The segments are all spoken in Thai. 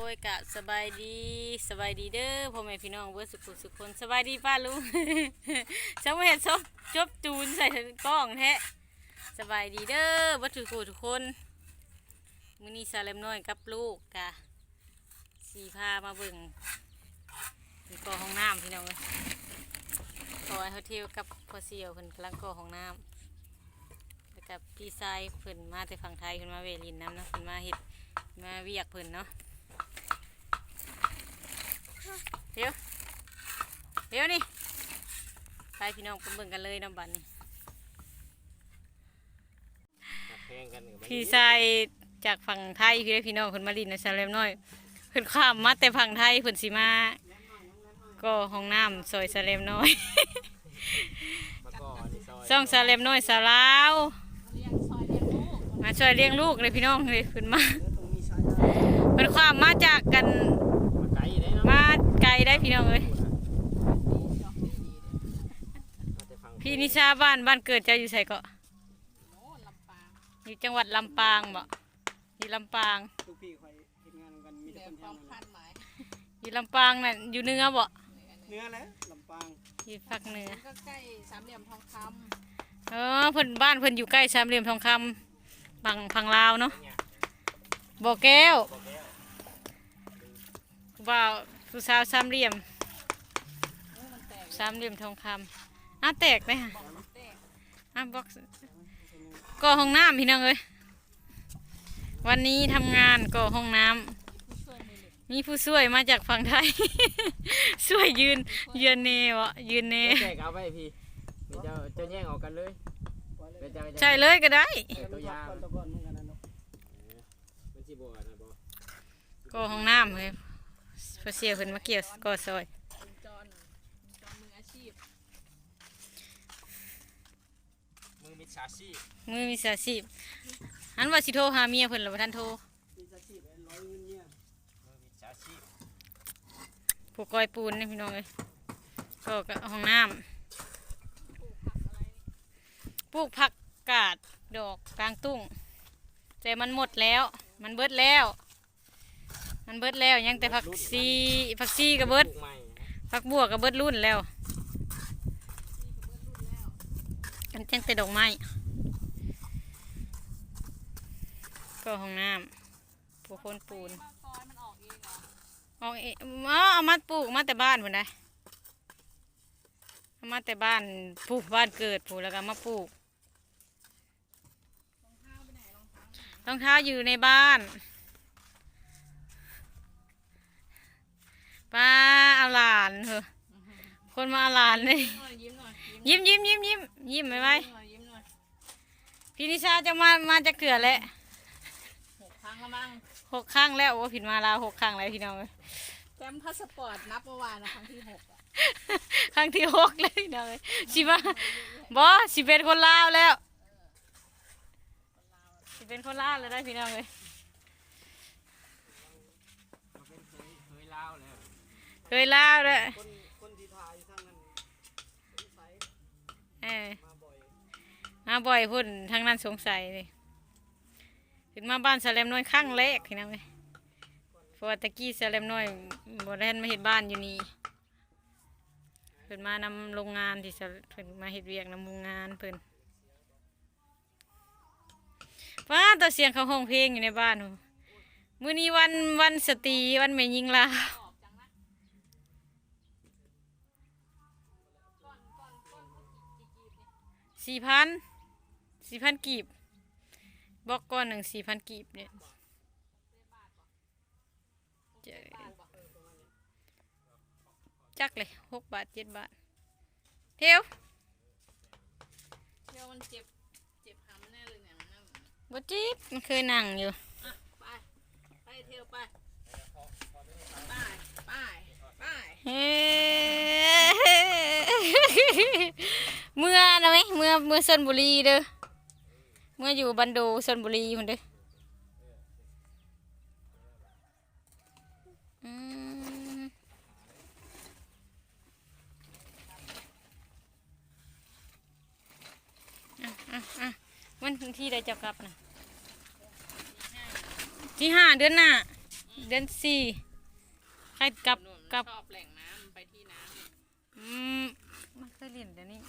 โอ้ยกะสบายดีสบายดีเด้อพ่อแม่พี่น้องเบิดสุขสุขคนสบายดีป้าลุงช่างเห็นซบจบจูนใส่กล้องแท้สบายดีเด้อเบัดทุกคนทุกคนมื้อนี้ซาเลมน้อยกับลูกกะสีพามาเบิ่งนี่ก่อห้องน้ำพี่น้องเอ้ยขอเขาเที่ยวกับพ่อเสี่ยวเพิ่นกำลังกอห้องน้ำแล้วกับพี่ชายเพิ่นมาแต่ฝั่งไทยเพิ่นมาเวลินน้ำนะเพิ่นมาเฮ็ดมาเวียกเพิ่นเนาะ เดี๋ยวเดี๋ยวนี่ไปพี่น้องไปเบิ่งกันเลยน้ำบันนี่แข่งกันกับพี่ชายจากฝั่งไทยพี่ได้พี่น้องคนมาลินในซาเลมน้อยเพิ่นข้ามมาแต่ฝั่งไทยเพิ่นสิมาก็ห้องน้ำซอยซาเลมน้อยมาก่อนนี่ซอยซ่องซาเลมน้อยสาวลาวมาช่วยเลี้ยงลูกเลยพี่น้องเลยเพิ่นมาเพิ่นข้ามมาจากกัน มาไกลได้เนาะ มาไกลได้พี่น้องเอ้ยมาแต่ฟังพี่นิชาบ้านบ้านเกิดเจ้าอยู่ไสเกาะอยู่จังหวัดลำปางบ่อยู่ลำปางทุกพี่คอยเฮ็ดงานนำกันมีแต่คนแถวนั้นนะอยู่ลำปางน่ะอยู่เหนือบ่เนื้อแล้วลำปางอยู่ภาคเหนือก็ใกล้สามเหลี่ยมทองคเออเพิ่นบ้านเพิ่นอยู่ใกล้สามเหลี่ยมทองคำฝั่งฝั่งลาวเนาะบ่อแก้วบ่าว ผู้สาวสามเหลี่ยมสามเหลี่ยมทองคำอ้าวแตกไหมฮะอ้าวบ็อกซ์ก่อห้องน้ำพี่น้องเอ้ยวันนี้ทำงานก่อห้องน้ำมีผู้ช่วยมาจากฝั่งไทย ช่วยยืนยืนเนวะยืนเนแจกเอาไปพี่เดี๋ยวเจ้าเจ้าแย่งออกกันเลยเดี๋ยวเจ้าจะใช่เลยก็ได้เดี๋ยวตัวยาวก่อนตะก่อนเหมือนกันนะเนาะมันสิบ่นะบ่ก็ห้องน้ำเลย พอเสียเพิ่นมาเกี่ยวก็ซอยำเป็นจอนจอนมืออาชีพมือมิดชาชีพมือมีสาชีพอันว่าสิโทรหาเมียเพิ่นหรือว่าท่านโทรมีสักชีพร้อยเงินเนี่ยมือมิดชาชีพผูกกอยปูนนี่พี่น้องเลยก็ก็ห้องน้ำปลูกผักกาดดอกกลางตุ้งแต่มันหมดแล้ว มันเบิดแล้ว มันเบิดแล้วยังแต่ผักซีผักซีก็เบิดปลูกใหม่ผักบัวก็เบิดรุ่นแล้วกันจังแต่ดอกไม้ก็ห้องน้ำผู้คนปูนออกเองเอเอาเออามาปลูกมาแต่บ้านพุ่นได้เอามาแต่บ้านปลูกบ้านเกิดผูแล้วก็มาปลูกรองเท้าอยู่ในบ้านป้าเอาหลาน เหอะคนมาเอาหลานเลยหน่อยยิ้มหน่อยยิ้มยิ้มยิ้มยิ้มยิ้มไหมไหมยิ้มหน่อยยิ้มหน่อยพี่นิชาจะมามาจะเกลือแล้วหกครั้งแล้วมั้งหกครั้งแล้วโอ้ผิดมาลาวหกครั้งแล้วพี่น้องเอ้ยแฟ้มพาสปอร์ตนับเมื่อวานนะครั้งที่หกอะครั้งที่หกเลยพี่น้องเอ้ยสิมาบอสิเป็นคนลาวแล้วสิเป็นคนลาวแล้วได้พี่น้องเลย มาเป็นเคยเคยเล่าวแล้ว เคยลาวเลยคนคนที่ถ่ายอยู่ทางนั้นสงสัยเออมาบ่อยมาบ่อยพุ่นทางนั้นสงสัยเลยขึ้นมาบ้านสแลมน้อยครั้งแรกพี่น้องเลยเพราะว่าตะกี้สแลมน้อยบ่ได้มาเห็ดบ้านอยู่นี่เพิ่นมานำโรงงานที่สะเพิ่นมาเห็ดเวียกนำโรงงานเพิ่นว้าแตัวเสียงเขาห้องเพลงอยู่ในบ้านโหมื้อนี้วันวันสตรีวันแม่ยิงลาว สี่พันสี่พันกีบบอกก้อนหนึ่งสี่พันกีบเนี่ยเจอจักเลยหกบาทเจ็ดบาทเที่ยวเที่ยวมันเจ็บเจ็บหำแน่เลยเนี่ยมันนั่งบจีบมันเคยนั่งอยู่อะไปไปเที่ยวไปไปไปไปเฮ้ เมื่อนะไหมเมื่อเมื่อชนบุรีเด้อเมื่ออยู่บันโดชนบุรีคนเด้ออืมอะอะอะวันที่ได้จะกลับนะที่ห้าเดือนหน้าอืเดือนสี่ใครกลับหนุ่นกลับชอบแหล่งน้ำไปที่น้อืมมันเคยลิ้นแต่นี่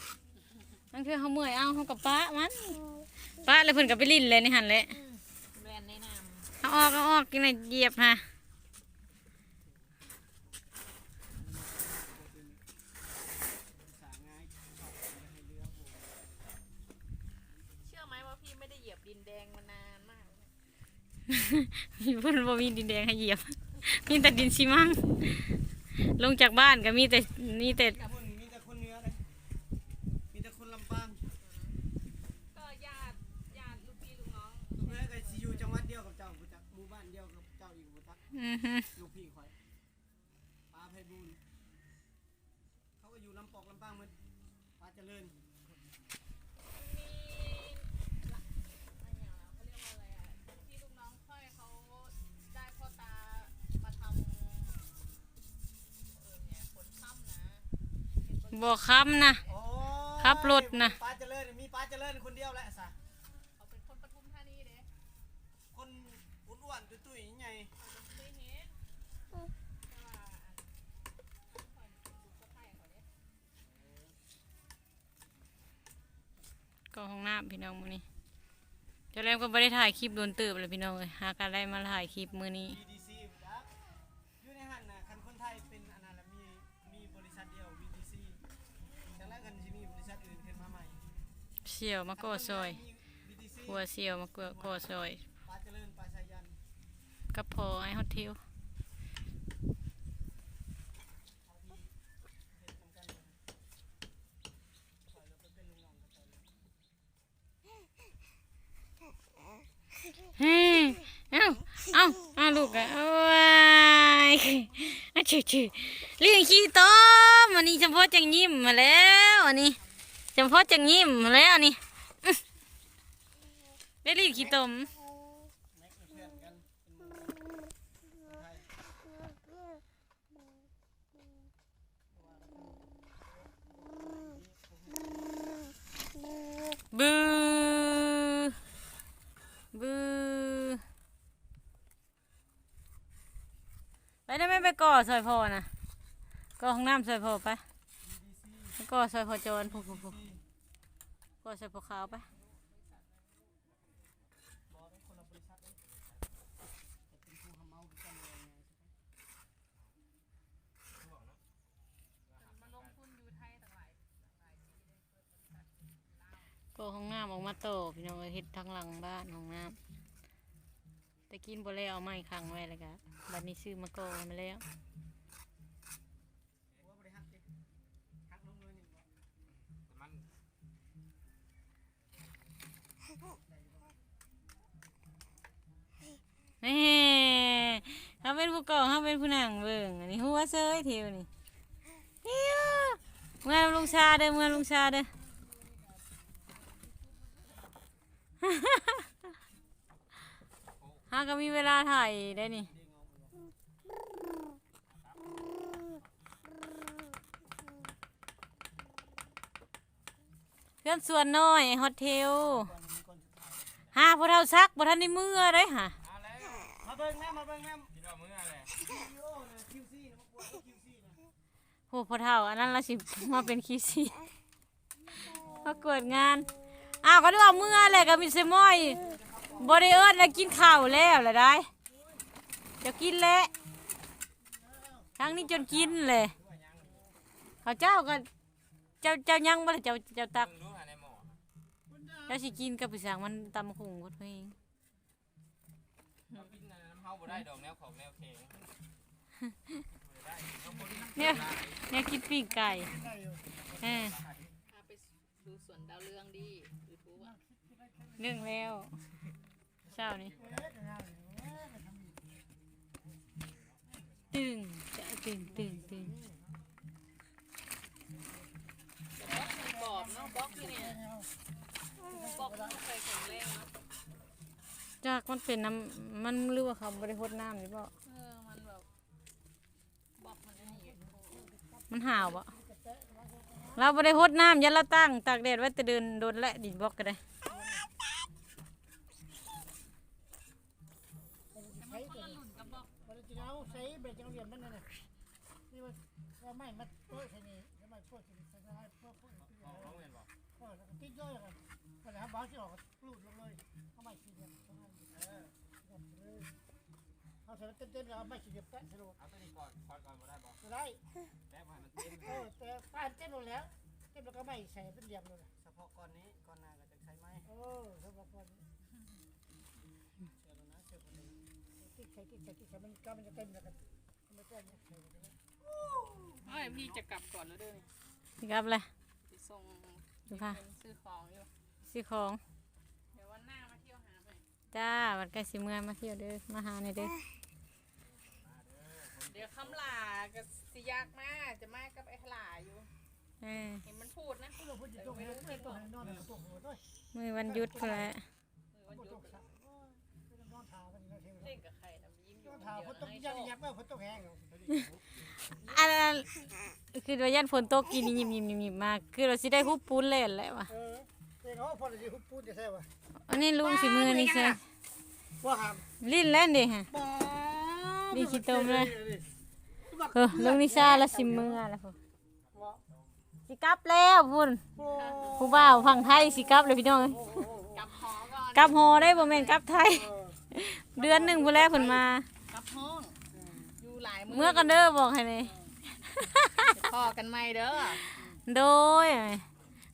นั่นคือเขาเมื่อยเอาเขากับป้ามันป้าเลยเพิ่นกับไปลิ้นเลยนี่หันแหละำแบรนด์แนะนเอาออกเอาออกกินไหนเหยียบฮะสาง่ายออกไปให้เรือผมำเชื่อไหมว่าพี่ไม่ได้เหยียบดินแดงมานานมากแล้วเพิ่นบ่มีดินแดงให้เหยียบมีแต่ดินซีมังลงจากบ้านก็มีแต่มีแต่ อือฮึลูกพี่ข่อยปลาไพบูลย์เขาก็อยู่ลำปอกลำปางเหมือนปลาเจริญมีอะไรอย่างเขาเรียกว่าอะไรอะพี่ลูกน้องค่อยเขาได้พ่อตามาทำเออเนี่ยผลค่ำนะเห็นว่าบ่ค้ำนะ โอ้ขับรถน่ะ ปลาเจริญมีปลาเจริญคนเดียวแหละสะเขาเป็นคนปทุมธานีเด้คนอ้วนๆตุ้ยๆใหญ่เคยเห็นแต่ว่าอันค่อยดูสะพายเขาเด้ ก็ห้องน้ำพี่น้องมื้อนี้เจ้าแรมก็บ่ได้ถ่ายคลิปโดนเติบเลยพี่น้องเอ้ยหากันได้มาถ่ายคลิปมื้อนี้ VDC จักอยู่ในหันน่ะคันคนไทยเป็นอันนั้นละมีมีบริษัทเดียว VDC จากนั้นกันสิมีบริษัทอื่นขึ้นมาใหม่เสี่ยวมาก่อซอยมี VDC หัวเสี่ยวมาก่อก่อซอยปลาเจริญปลาชายัน กับพอไอ้ฮอตเทล เขาที่เฮ็ดนำกันเลยปล่อยเราไปเป็นลูกน้องกับเขาเลย เฮ้ยเอ้าเอ้าเอาลูกอะเอาไว้อะชื่อชื่อเลี้ยงขี้ต้มอันนี้เฉพาะจังยิ้มมาแล้วอันนี้เฉพาะจังยิ้มมาแล้วอันนี้ได้เลี้ยงขี้ต้มแม็กเป็นเพื่อนกันเป็นหมู่กันคนไทย บือบือไปได้ไหมไปก่อ็ซอยพ่อนะก็ห้องน้ำซอยพ่อไปก็ซอยพ่อโจรผูกๆก็ซอยพ่อขาวไปก็ห้องน้ำออกมาโตพี่น้องเฮ็ดทั้งหลังบ้านห้องน้ำแต่กินบ่แล้วเอาไม้ขังไว้เลยกะบัดนี้ซื้อมาโกมาแล้ว หัวบริหักดิหักลงเลยนี่บอก มัน นี่เขาเป็นผู้ก่อเขาเป็นผู้นั่งเบิ่งอันนี้หัวเซยเทียวนี่เทียวเมื่อลุงชาเด้อเมื่อลุงชาเด้อฮาก็มีเวลาถ่ายได้นี่เพื่อนส่วนน้อยฮอตเทลก่อนมีคนสุดท้าพอเท่าซักบ่ทันได้มือเลยค่ะ เบิ่งแม่มาเบิ่งแม่คิดว่ามื้ออะไรโอ้นะ QC นะมากวด QC นะโหพอเท่าอันนั้นละสิมาเป็นคิวซีประกวดงานอ้าวก็ได้ว่าเมื่อแหละก็มีเซมอยบริเอิร์ดแล้วกินข้าวแล้วแหละได้เจะกินแล้วครั้งนี้จนกินเลยเขาวเจ้าก็เจ้าเจ้ายังบ่ได้เจ้าเจ้าตักเพิ่งรู้หาในหมอเจ้าสิกินกับผู้สางมันตำหุงคนเองเรากินอันนั้นน้ำเฮาบ่ได้ดอกแนวของแนวแข็งบ่ได้เอาคนน้ำเนี่ยเนี่ยกินปิ้งไก่เออพาไปดูสวนดาวเรืองดียูทูบอะเรื่องแล้วเช้านี้ตึงจะตึงตึงตึงบอบเนาะบล็อกที่เนี่ยบล็อกมันเคยแข็งแรงเนาะ จากมันเป็นน้ำมันหรือว่าเขาบริโภคน้ำหรือเปล่าเออมันแบบบอกมันอันนี้มันห่าวปะเราบริโภคน้ำยันเราตั้งตากแดดไว้แต่เดินโดนและดินบล็อกกันเอาใส่เบ็ดจังเหลี่ยมมันนั่นน่ะนี่มันเราไม่มาโต๊ะใส่นี่แล้วมาโต๊ะใส่ใส่ได้พวกพวกเอาเอาเงินบ่เออแล้วก็ติ๊กด้วยกัน ก็เลยครับบางที่ออกก็ลูดลงเลยเอาไม่ขีดเดียวตรงนั้นเออเลยเอาใส่เต็มๆแล้วเอาไม่ขีดเดียวแปะสรุปเอาตัวนี้ก่อนก่อนก่อนบ่ได้บอกก็ได้แป๊บให้มันเต็มเออแต่ป้านเต็มหมดแล้วเต็มแล้วก็ไม่ใส่เป็นเหลี่ยมเลยเฉพาะก้อนนี้ก้อนหน้าก็จะใช้ไม้เออสำหรับคนเชื่อแล้วนะเชื่อคนนี้ติ๊กใส่ติ๊กใส่ติ๊กใส่มันก็มันจะเต็มแล้วกันไม่เต็มเนี่ยใส่ไปเลยเอ้ยพี่จะกลับก่อนแล้วเด้อนี่สิครับเลยไปส่งดูค่ะเป็นซื้อของอยู่ สิของ เดี๋ยววันหน้ามาเที่ยวหาไปจ้าวันใกล้สิเมื่อยมาเที่ยวเด้อมาหาในอยเด้อเดี๋ยวคำลาก็สิยากมาก จะมากับไอ้ขลาอยู่ เออเห็นมันพูดนะเราพูดจะตรงนี้ไม่ตรงนี้นอนตรงหัวด้วยมือวันหยุดพุ่นแหละเออวันหยุตดกสักไม่ต้องนอนทากันนะเทวเล่นกับใครนะยิ้มอยู่นอนคนทาเดียวฝนตกนะยัไอ้งโชคยักแล้วฝนตกแห้งอันนั้นคือว่ายันฝนตกกินยิมยิมยิมยิมมากคือเราสิได้ฮุบปูนเล่นแหละวะเออ เด็กเขาพอจะหุบพูดจะใช่ป่ะอันนี้ลุงสิมือนี่ใช่ว่าหามลิ้นแล้วด้ฮะนี่ขี้ตมเลยเออลุงนิชาละสิมือแล้วพุ่นสิกลับแล้วพุ่นผู้บ่าวฝั่งไทยสิกลับเลยพี่น้องกลับหอได้บ่แม่นกลับไทย เดือนหนึงพุ่นแล้วเพิ่นมากลับห้องอยู่หลายมืเมื่อกันเด้อบอกให้เลยพอกันไหมเด้อโดย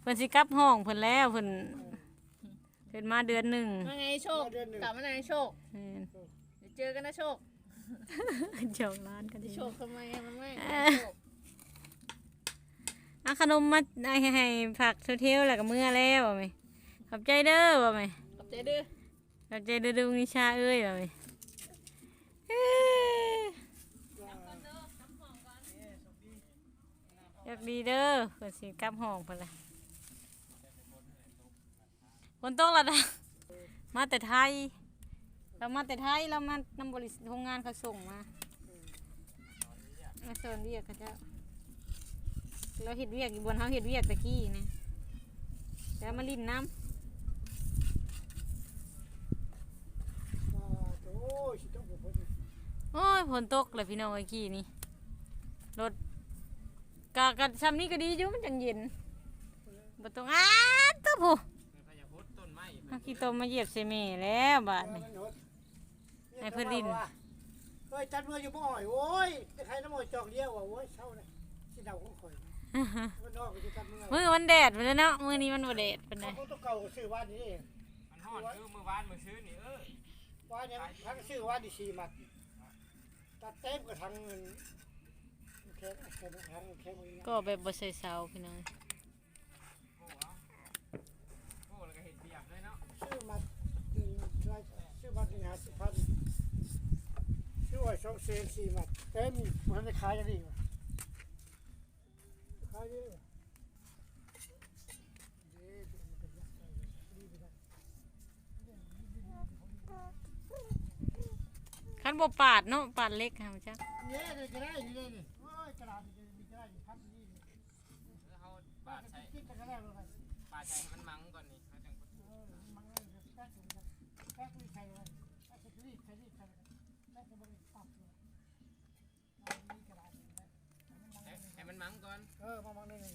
เพิ่นสิกลับห้องเพิ่นแล้วเพิ่นเพิ่นมาเดือนหนึงว่าไงโชคกลับมาไหนโชคแม่นเดี๋ยวเจอกันนะโชคเจ้าร้านกันดีโชคทำไมอะมันไม่เออโชคเอาขนมมาให้ให้ผักเที่ยวๆแล้วก็เมื่อแล้วว่าไหมขอบใจเด้อว่าไหมขอบใจเด้อขอบใจเด้อลุงนิชาเอ้ยว่าไหมเอ้ยอยากดีเด้อเพิ่นสิกลับห้องเพิ่นละ ฝนตกและนะมาแต่ไทย เรามาแต่ไทยเรามานำบริษัทโรงงานเขาส่งมา มาสอนเรียกเขาจ้าเราเห็ดเวียกอยู่บนเขาเห็ดเวียกตะกี้นะแล้วมาลินน้ำโอ้ยฝนตกเลยพี่น้องไอ้กี้นี่รถกะกะซ้ำนี้ก็ดีอยู่มันจังเย็นบ่ต้องอ้าตัวผู้ เอาขี้ตมมาเหยียบใส่แม่แล้วบาดนี้เฮ้ยจัดมืออยู่บ่อยโอ้ยใครน้ำมันจอกเดียวว่ะโอ้ยเช่าเลยสิเดาของข่อยมันนอกไปจัดมือมือมันแดดไปแล้วเนาะมือนี้มันบ่แดดปานใดเขาต้องเก่าซื้อว่านี้มันฮอดคือมื้อวานมื้อซื้อนี่เออว่าเนี่ยทั้งซื้อว่าดีสีมัดตัดเต็มกับทั้งเงินแค่แค่ทั้งแค่มือก็แบบบ่ใส่เสาพี่น้อง โอ้เอาโอ้แล้วก็เฮ็ดเบียบเลยเนาะ ซื้อมาหนึ่งซื้อมาหนึ่งห้าสิบพันซื้อไว้สองเซนสี่มัดเต็มมันจะขายกันดีกว่าขายเยอะคันบ่ปาดเนาะปาดเล็กค่ะจ้ะเนี่ยเลยก็ได้นี่เลยนี่โอ้ยกระดาษนี่มีกระดาษพับนี่เฮาปาดใส่คิดกันได้ปาดใส่ให้มันมังก่อนนี่เขาจัง เออมันเลยแป๊กเลย แป๊กเลยใครเลยแป๊กรีบใครรีบใครแป๊กจะบริปับเลยมีกระดาษให้ให้มันมังก่อน เออ มามองนี่นี่